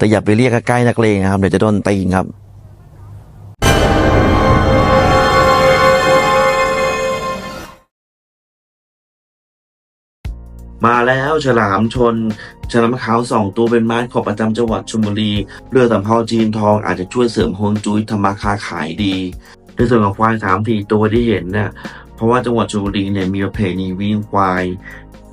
แต่อย่าไปเรียกใกล้ๆนักเลงนะครับ เดี๋ยวจะโดนตีนครับมาแล้วฉลามชน ฉลามขาวสองตัวเป็นไม้ขอบประจำจังหวัดชลบุรี เรือสำเภาจีนทองอาจจะช่วยเสริมฮวงจุ้ยทำมาคาขายดี ในส่วนของควายสามสี่ตัวที่เห็นเนี่ยเพราะว่าจังหวัดชลบุรีเนี่ยมีประเพณีวิ่งควาย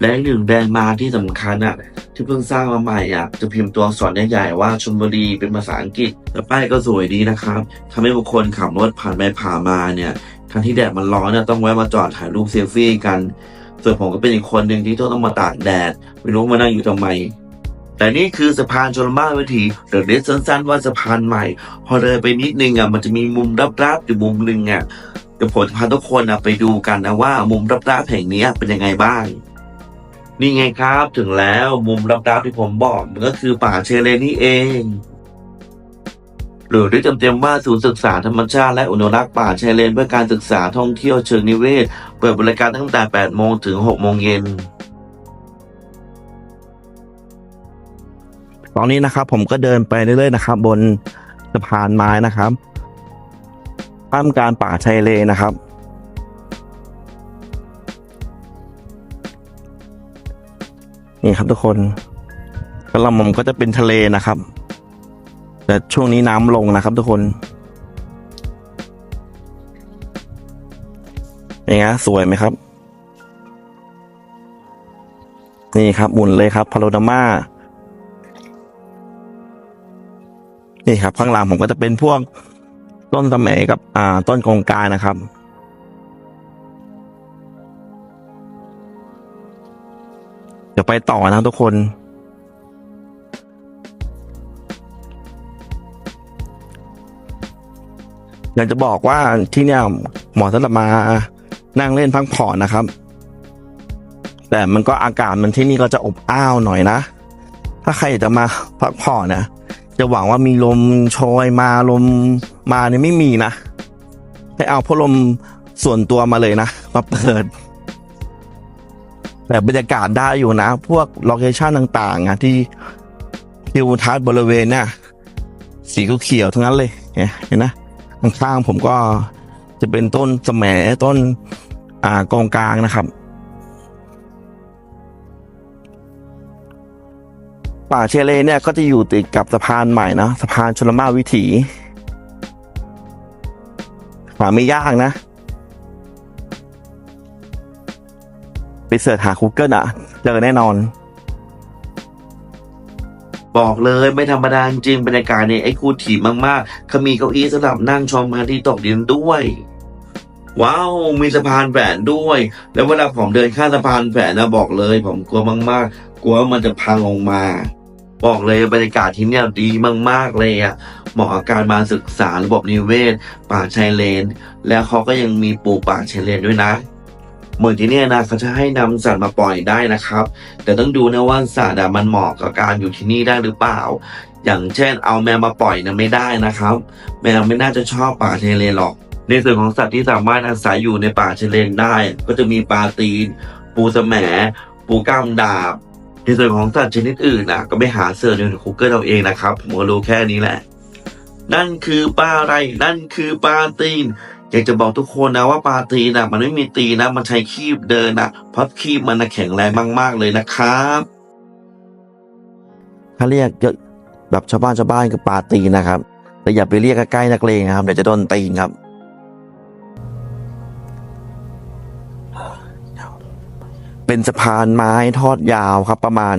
และหนึ่งแดนมาที่สำคัญอะที่เพิ่งสร้างมาใหม่อะจะพิมพ์ตัวอักษรใหญ่ๆว่าชลบุรีเป็นภาษาอังกฤษแล้วป้ายก็สวยดีนะครับทำให้บุคคลขับรถผ่านไปผ่านมาเนี่ยทั้งที่แดดมันร้อนเนี่ยต้องแวะมาจอดถ่ายรูปเซลฟี่กัน ส่วนผมก็เป็นอีกคนหนึ่งที่ต้องมาตากแดด ไม่รู้มานั่งอยู่ทำไมแต่นี่คือสะพานชลมาวิถีหรือเรียกสั้นๆว่าสะพานใหม่ พอเลยไปนิดนึงอะมันจะมีมุมรับๆอยู่มุมหนึ่งอะเดี๋ยวผมพาทุกคนอะไปดูกันนะว่ามุมรับๆแห่งนี้เป็นยังไงบ้าง นี่ไงครับถึงแล้วมุมรับๆที่ผมบอกมันก็คือป่าเชเลนี่เอง หรือเรียกเต็มๆว่าศูนย์ศึกษาธรรมชาติและอนุรักษ์ป่าชายเลน เพื่อการศึกษาท่องเที่ยวเชิงนิเวศ เปิดบริการตั้งแต่ 8 โมงถึง 6 โมงเย็นตอนนี้นะครับผมก็เดินไปเรื่อยๆนะครับ บนสะพานไม้นะครับท่ามกลารป่าชายเลนนะครับ นี่ครับทุกคนกระหม่อมก็จะเป็นทะเลนะครับ แต่ช่วงนี้น้ำลงนะครับทุกคนยังไงสวยไหมครับ นี่ครับหมุนเลยครับพาโรนามานี่ครับข้างหลังผมก็จะเป็นพวกต้นสมัยกับอ่าต้นกองการนะครับ ดี๋ยวไปต่อนะทุกคนอยากจะบอกว่าที่เนี่ยเหมาะสำหรับมานั่งเล่นพักผ่อนนะครับ แต่มันก็อากาศมันที่นี่ก็จะอบอ้าวหน่อยนะ ถ้าใครอยากจะมาพักผ่อนนะจะหวังว่ามีลมโชยมาลมมาเนี่ยไม่มีนะให้เอาพัดลมส่วนตัวมาเลยนะ มาเปิด แต่บรรยากาศได้อยู่นะ พวกโลเคชั่นต่างๆอะที่ทิวทัศน์บริเวณเนี่ยสีเขียวๆทั้งนั้นเลยเห็นนะข้างๆผมก็จะเป็นต้นสมต้น อ่ากองกลางนะครับ ป่าเชเลเนี่ยก็จะอยู่ติดกับสะพานใหม่นะสะพานชลมาวิถีหาไม่ยากนะ ไปเสิร์ชหา Google อะ เจอแน่นอน บอกเลยไม่ธรรมดาจริงบรรยากาศเนี่ยไอ้คูถีมากๆเขามีเก้าอี้สำหรับนั่งชมพระอาทิตย์ตกดินด้วย ว้าว มีสะพานแฝนด้วย แล้วเวลาผมเดินข้ามสะพานแฝนนะบอกเลย ผมกลัวมากๆ กลัวว่ามันจะพังลงมา บอกเลยบรรยากาศที่เนี่ยดีมาก ๆเลยอะเหมาะกับการมาศึกษาระบบนิเวศ ป่าชายเลน แล้วเขาก็ยังมีปลูกป่าชายเลนด้วยนะ เหมือนที่เนี่ยนะเขาจะให้นำสัตว์มาปล่อยได้นะครับ แต่ต้องดูนะว่าสัตว์มันเหมาะกับการอยู่ที่นี่ได้หรือเปล่า อย่างเช่น เอาแมวมาปล่อยนะไม่ได้นะครับ แมวไม่น่าจะชอบป่าชายเลหรอก ในส่วนของสัตว์ที่สามารถอาศัยอยู่ในป่าชายเลได้ ก็จะมีปลาตีน ปูสแหมปูก้ามดาบในส่วนของสัตว์ชนิดอื่นนะก็ไปหาเสิร์ชในคูเกิลเอาเองนะครับผมก็รู้แค่นี้แหละ นั่นคือปลาอะไร นั่นคือปลาตีน อยากจะบอกทุกคนนะว่าปลาตีนะมันไม่มีตีนะ มันใช้คีบเดินนะเพราะคีบมันนะแข็งแรงมาก ๆ เลยนะครับถ้าเรียกแบบชาวบ้านชาวบ้านคือปลาตีนนะครับ แต่อย่าไปเรียกใกล้ๆนักเลงนะครับเดี๋ยวจะโดนตีนครับเป็นสะพานไม้ทอดยาวครับ ประมาณ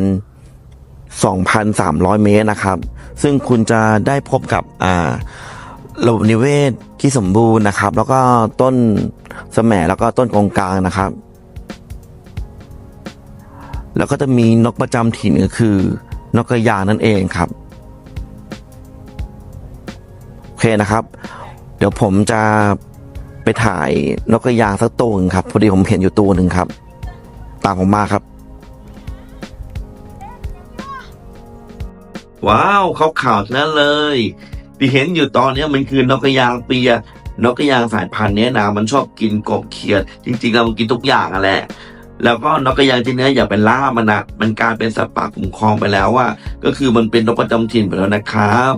2,300 เมตรนะครับ ซึ่งคุณจะได้พบกับอ่า ระบบนิเวศที่สมบูรณ์นะครับ แล้วก็ต้นสแหมแล้วก็ต้นกองกลางนะครับ แล้วก็จะมีนกประจำถิ่นก็คือนกกระยางนั่นเองครับโอเคนะครับ เดี๋ยวผมจะไปถ่ายนกกระยางสักตัวหนึงครับพอดีผมเห็นอยู่ตัวหนึ่งครับ ตามผมมาครับ ว้าวเขาข่าวทั้งนั้นเลย ที่เห็นอยู่ตอนนี้มันคือนกกระยางเปีย นกกระยางสายพันธุ์เนี้ยนะมันชอบกินกบเขียด จริงๆแล้วมันกินทุกอย่างอะแหละแล้วก็นกกระยางที่เนี้ยอย่าไปล่ามันนะมันกลายเป็นสัตว์ป่าคุ้มครองไปแล้วอะก็คือมันเป็นนกประจำถิ่นไปแล้วนะครับ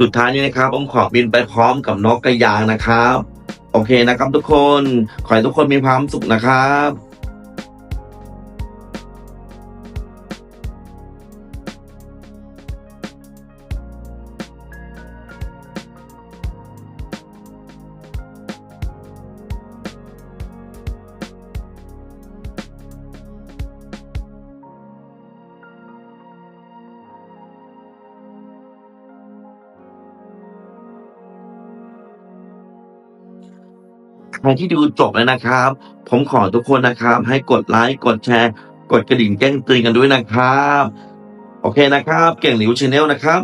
สุดท้ายนี้นะครับผมขอบินไปพร้อมกับนกกระยางนะครับ โอเคนะครับทุกคน ขอให้ทุกคนมีความสุขนะครับ ใครที่ดูจบแล้วนะครับ ผมขอทุกคนนะครับ ให้กดไลค์กดแชร์ กดกระดิ่งแจ้งเตือนกันด้วยนะครับ โอเคนะครับ เก่งหลิวชาแนลนะครับ